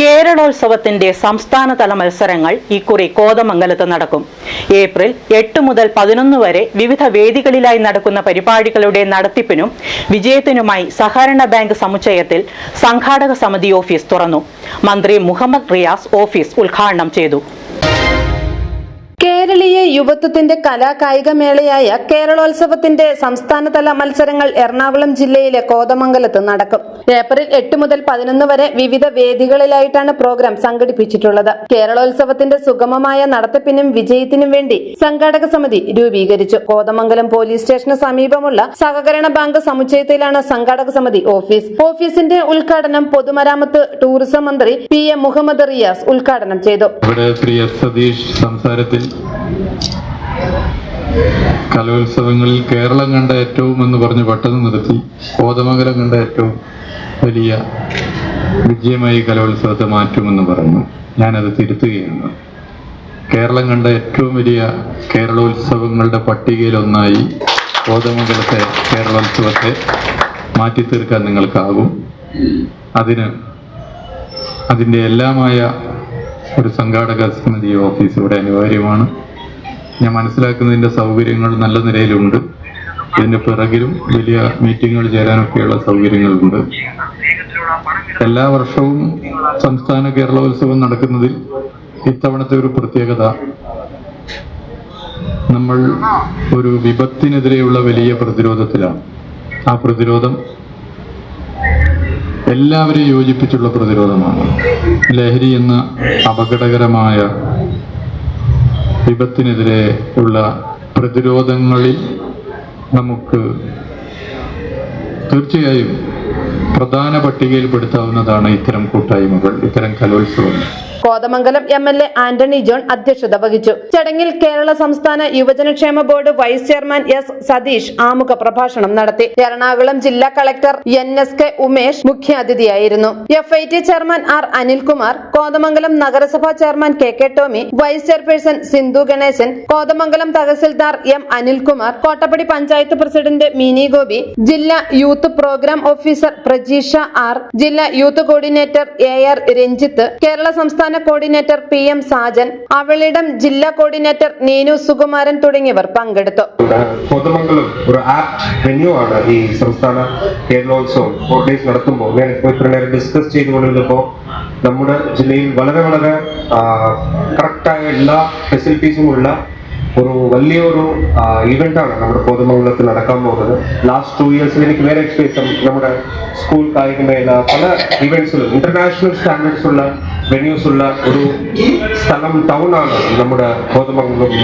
കേരളോത്സവത്തിന്റെ സംസ്ഥാനതല മത്സരങ്ങൾ ഇക്കുറി കോതമംഗലത്ത് നടക്കും. ഏപ്രിൽ എട്ട് മുതൽ പതിനൊന്ന് വരെ വിവിധ വേദികളിലായി നടക്കുന്ന പരിപാടികളുടെ നടത്തിപ്പിനും വിജയത്തിനുമായി സഹകരണ ബാങ്ക് സമുച്ചയത്തിൽ സംഘാടക സമിതി ഓഫീസ് തുറന്നു. മന്ത്രി മുഹമ്മദ് റിയാസ് ഓഫീസ് ഉദ്ഘാടനം ചെയ്തു. യുവത്വത്തിന്റെ കലാകായിക മേളയായ കേരളോത്സവത്തിന്റെ സംസ്ഥാനതല മത്സരങ്ങൾ എറണാകുളം ജില്ലയിലെ കോതമംഗലത്ത് നടക്കും. ഏപ്രിൽ എട്ട് മുതൽ പതിനൊന്ന് വരെ വിവിധ വേദികളിലായിട്ടാണ് പ്രോഗ്രാം സംഘടിപ്പിച്ചിട്ടുള്ളത്. കേരളോത്സവത്തിന്റെ സുഗമമായ നടത്തിപ്പിനും വിജയത്തിനും വേണ്ടി സംഘാടക സമിതി രൂപീകരിച്ചു. കോതമംഗലം പോലീസ് സ്റ്റേഷന് സമീപമുള്ള സഹകരണ ബാങ്ക് സമുച്ചയത്തിലാണ് സംഘാടക സമിതി ഓഫീസ്. ഓഫീസിന്റെ ഉദ്ഘാടനം പൊതുമരാമത്ത് ടൂറിസം മന്ത്രി പി എം മുഹമ്മദ് റിയാസ് ഉദ്ഘാടനം ചെയ്തു. സതീഷ് സംസാരത്തിൽ കലോത്സവങ്ങളിൽ കേരളം കണ്ട ഏറ്റവും എന്ന് പറഞ്ഞ് പെട്ടെന്ന് നിർത്തി കോതമംഗലം കണ്ട ഏറ്റവും വലിയ വിജയമായി കലോത്സവത്തെ മാറ്റുമെന്ന് പറഞ്ഞു. ഞാനത് തിരുത്തുകയാണ്. കേരളം കണ്ട ഏറ്റവും വലിയ കേരളോത്സവങ്ങളുടെ പട്ടികയിലൊന്നായി കോതമംഗലത്തെ കേരളോത്സവത്തെ മാറ്റി തീർക്കാൻ നിങ്ങൾക്കാകും. അതിന് അതിന്റെ എല്ലാമായ ഒരു സംഘാടക സമിതി ഓഫീസ് ഇവിടെ അനിവാര്യമാണ്. ഞാൻ മനസ്സിലാക്കുന്നതിന്റെ സൗകര്യങ്ങൾ നല്ല നിലയിലുണ്ട്. ഇതിന്റെ പിറകിലും വലിയ മീറ്റിങ്ങുകൾ ചേരാനൊക്കെയുള്ള സൗകര്യങ്ങളുണ്ട്. എല്ലാ വർഷവും സംസ്ഥാന കേരളോത്സവം നടക്കുന്നതിൽ ഇത്തവണത്തെ ഒരു പ്രത്യേകത നമ്മൾ ഒരു വിപത്തിനെതിരെയുള്ള വലിയ പ്രതിരോധത്തിലാണ്. ആ പ്രതിരോധം എല്ലാവരെയും യോജിപ്പിച്ചുള്ള പ്രതിരോധമാണ്. ലഹരി എന്ന അപകടകരമായ വിപത്തിനെതിരെ ഉള്ള പ്രതിരോധങ്ങളിൽ നമുക്ക് തീർച്ചയായും പ്രധാന പട്ടികയിൽപ്പെടുത്താവുന്നതാണ് ഇത്തരം കൂട്ടായ്മകൾ ഇത്തരം കലോത്സവങ്ങൾ. Kothamangalam M L A Antony John അധ്യക്ഷത വഹിച്ചു. ചടങ്ങിൽ കേരള സംസ്ഥാന യുവജനക്ഷേമ board vice chairman S Satheesh ആമുഖ പ്രഭാഷണം നടത്തി. എറണാകുളം ജില്ലാ collector N S K Umesh മുഖ്യാതിഥിയായിരുന്നു. F I T chairman R Anilkumar Kothamangalam നഗരസഭാ chairman K K Tomy vice chairperson Sindhu Ganesan Kothamangalam tahsildar M Anilkumar Kottappady panchayat president Mini Gopi ജില്ലാ youth programme officer Prajeesha R ജില്ലാ youth coordinator A R Ranjith Kerala സംസ്ഥാന coordinator P M Sajan Avalidam ജില്ലാ coordinator Neenu Sukumaran തുടങ്ങിയവർ പങ്കെടുത്തു. കോതമംഗലം ഒരു apt venue ആണ് ഈ സംസ്ഥാന കേരളോത്സവം. ഡേയ്സ് നടത്തുമ്പോൾ ഞാൻ ഇത്ര ഡിസ്കസ് ചെയ്തുകൊണ്ടിരുന്നപ്പോൾ നമ്മുടെ ജില്ലയിൽ വളരെ വളരെ കറക്റ്റായ എല്ലാ ഫെസിലിറ്റീസും ഉള്ള ഒരു വലിയൊരു ഇവന്റ് ആണ് നമ്മുടെ കോതമംഗലത്തിൽ നടക്കാൻ പോകുന്നത് ലാസ്റ്റ് ടു ഇയേഴ്സിൽ എനിക്ക് വേറെ എക്സ്പീരിയൻസ് നമ്മുടെ സ്കൂൾ കായികമേള പല ഇവന്റ്സിലും ഇന്റർനാഷണൽ സ്റ്റാൻഡേർഡ്സ് ഉള്ള വെന്യൂസ് ഉള്ള ഒരു സ്ഥലം ടൗൺ ആണ് നമ്മുടെ കോതമംഗലം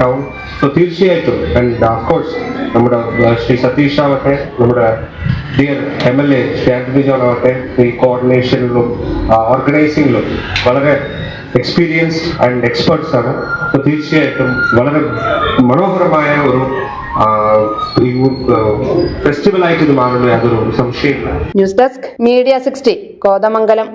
ടൗൺ സോ തീർച്ചയായിട്ടും ആൻഡ് ഓഫ്കോഴ്സ് നമ്മുടെ ആ, ശ്രീ സതീഷ് ആവട്ടെ നമ്മുടെ dear M L A Shri Antony John ആവട്ടെ ഈ കോർഡിനേഷനിലും ഓർഗനൈസിംഗിലും വളരെ എക്സ്പീരിയൻസ്ഡ് ആൻഡ് എക്സ്പേർട്സ് ആണ്. അപ്പൊ തീർച്ചയായിട്ടും വളരെ മനോഹരമായ ഒരു ഫെസ്റ്റിവൽ ആയിട്ട് ഇത് മാറുന്നത് യാതൊരു സംശയമില്ല news desk media sixty Kothamangalam